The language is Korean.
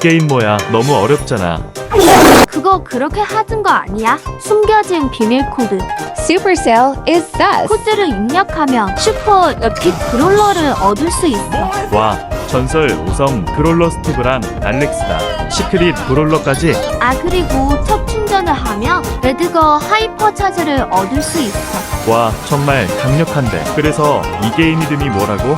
게임 뭐야? 너무 어렵잖아. 그거 그렇게 하던 거 아니야? 숨겨진 비밀 코드. Supercell is sus. 코드를 입력하면 슈퍼 에픽 브롤러를 얻을 수 있어. 와, 전설 5성 그롤러 스티브랑 알렉스다. 시크릿 브롤러까지. 아 그리고 첫 충전을 하면 레드거 하이퍼 차지를 얻을 수 있어. 와, 정말 강력한데. 그래서 이 게임 이름이 뭐라고?